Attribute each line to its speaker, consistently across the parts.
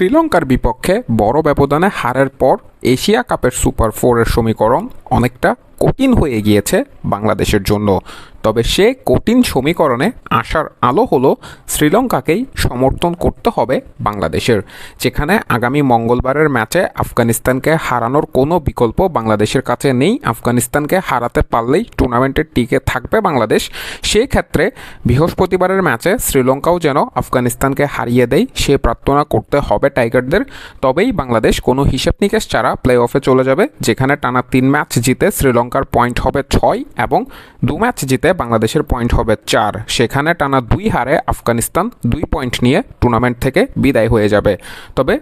Speaker 1: শ্রীলঙ্কার বিপক্ষে বড় ব্যবধানে হারের পর এশিয়া কাপের সুপার ফোরের সমীকরণ অনেকটা কঠিন হয়ে গিয়েছে বাংলাদেশের জন্য। তবে সে কঠিন সমীকরণে আসার আলো হলো শ্রীলঙ্কাকেই সমর্থন করতে হবে বাংলাদেশের, যেখানে আগামী মঙ্গলবারের ম্যাচে আফগানিস্তানকে হারানোর কোনো বিকল্প বাংলাদেশের কাছে নেই। আফগানিস্তানকে হারাতে পারলেই টুর্নামেন্টের টিকে থাকবে বাংলাদেশ। সেই ক্ষেত্রে বৃহস্পতিবারের ম্যাচে শ্রীলঙ্কাও যেন আফগানিস্তানকে হারিয়ে দেয়, সে প্রার্থনা করতে হবে টাইগারদের। তবেই বাংলাদেশ কোনো হিসেব নিকেশ ছাড়া প্লে অফে চলে যাবে, যেখানে টানা তিন ম্যাচ জিতে শ্রীলঙ্কার পয়েন্ট হবে ছয় এবং দু ম্যাচ জিতে বাংলাদেশের পয়েন্ট হবে চার। সেখানে টানা দুই হারে আফগানিস্তান দুই পয়েন্ট নিয়ে টুর্নামেন্ট থেকে বিদায় হয়ে যাবে। তবে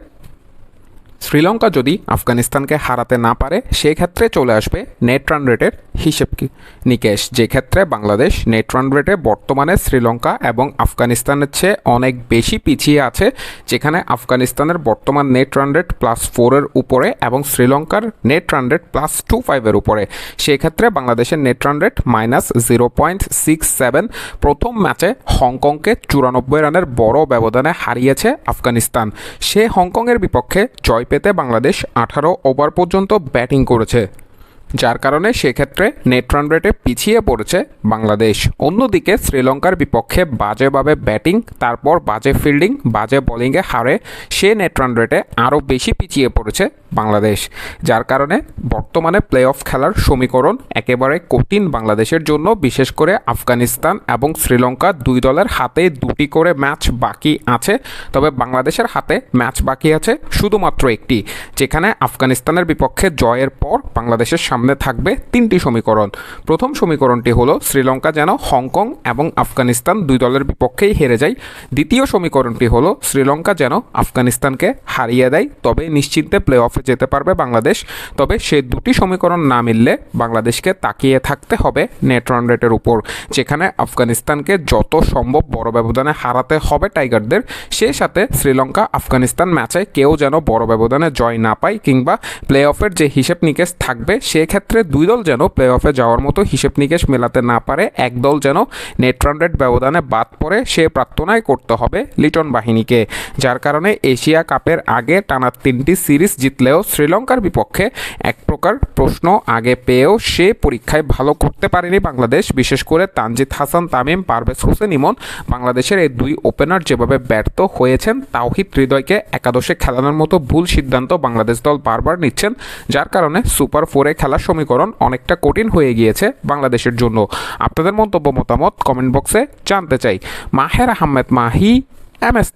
Speaker 1: শ্রীলঙ্কা যদি আফগানিস্তানকে হারাতে না পারে, সেক্ষেত্রে চলে আসবে নেট রান রেটের হিসেব কি নিকেশ। যে ক্ষেত্রে বাংলাদেশ নেট রান রেটে বর্তমানে শ্রীলঙ্কা এবং আফগানিস্তানের চেয়ে অনেক বেশি পিছিয়ে আছে, যেখানে আফগানিস্তানের বর্তমান নেট রান রেট প্লাস ফোরের উপরে এবং শ্রীলঙ্কার net run rate plus two ফাইভের উপরে। সেক্ষেত্রে বাংলাদেশের net run rate minus zero point six seven প্রথম ম্যাচে হংকংকে চুরানব্বই রানের বড় ব্যবধানে হারিয়েছে আফগানিস্তান। সে হংকংয়ের বিপক্ষে জয় পেতে বাংলাদেশ আঠারো ওভার পর্যন্ত ব্যাটিং করেছে। যার কারণে সেক্ষেত্রে নেট রান রেটে পিছিয়ে পড়েছে বাংলাদেশ। অন্যদিকে শ্রীলঙ্কার বিপক্ষে বাজেভাবে ব্যাটিং, তারপর বাজে ফিল্ডিং, বাজে বোলিংয়ে হারে সে নেট রান রেটে আরও বেশি পিছিয়ে পড়েছে বাংলাদেশ, যার কারণে বর্তমানে প্লে অফ খেলার সমীকরণ একেবারে কঠিন বাংলাদেশের জন্য, বিশেষ করে আফগানিস্তান এবং শ্রীলঙ্কা দুই দলের হাতে দুটি করে ম্যাচ বাকি আছে। তবে বাংলাদেশের হাতে ম্যাচ বাকি আছে শুধুমাত্র একটি, যেখানে আফগানিস্তানের বিপক্ষে জয়ের পর বাংলাদেশের থাকবে তিনটি সমীকরণ। প্রথম সমীকরণটি হলো শ্রীলঙ্কা যেন হংকং এবং আফগানিস্তান দুই দলের বিপক্ষেই হেরে যায়। দ্বিতীয় সমীকরণটি হলো শ্রীলঙ্কা যেন আফগানিস্তানকে হারিয়ে দেয়, তবে নিশ্চিন্তে প্লে অফে যেতে পারবে বাংলাদেশ। তবে সে দুটি সমীকরণ না মিললে বাংলাদেশকে তাকিয়ে থাকতে হবে নেট রান রেটের উপর, যেখানে আফগানিস্তানকে যত সম্ভব বড় ব্যবধানে হারাতে হবে টাইগারদের। সেই সাথে শ্রীলঙ্কা আফগানিস্তান ম্যাচে কেউ যেন বড় ব্যবধানে জয় না পায়, কিংবা প্লে অফের যে হিসেব নিকেশ থাকবে সেক্ষেত্রে দুই দল যেন প্লে অফে যাওয়ার মতো হিসেব নিকেশ মেলাতে না পারে, এক দল যেন নেট রান রেট ব্যবধানে বাদ পড়ে সে প্রার্থনাই করতে হবে লিটন বাহিনীকে, যার কারণে এশিয়া কাপের আগে টানা তিনটি সিরিজ জিতলেও শ্রীলঙ্কার বিপক্ষে এক প্রকার প্রশ্ন আগে পেয়েও সে পরীক্ষায় ভালো করতে পারেনি বাংলাদেশ, বিশেষ করে তানজিদ হাসান, তামিম, পারভেজ হোসেন, ইমন। বাংলাদেশের এই দুই ওপেনার যেভাবে ব্যর্থ হয়েছেন, তাওহিদ হৃদয়কে একাদশে খেলানোর মতো ভুল সিদ্ধান্ত বাংলাদেশ দল বারবার নিচ্ছেন, যার কারণে সুপার ফোরে খেলার সমীকরণ অনেকটা কঠিন হয়ে গিয়েছে বাংলাদেশের জন্য। আপনাদের মন্তব্য মতামত কমেন্ট বক্সে জানতে চাই। Maher Ahmed Mahi M S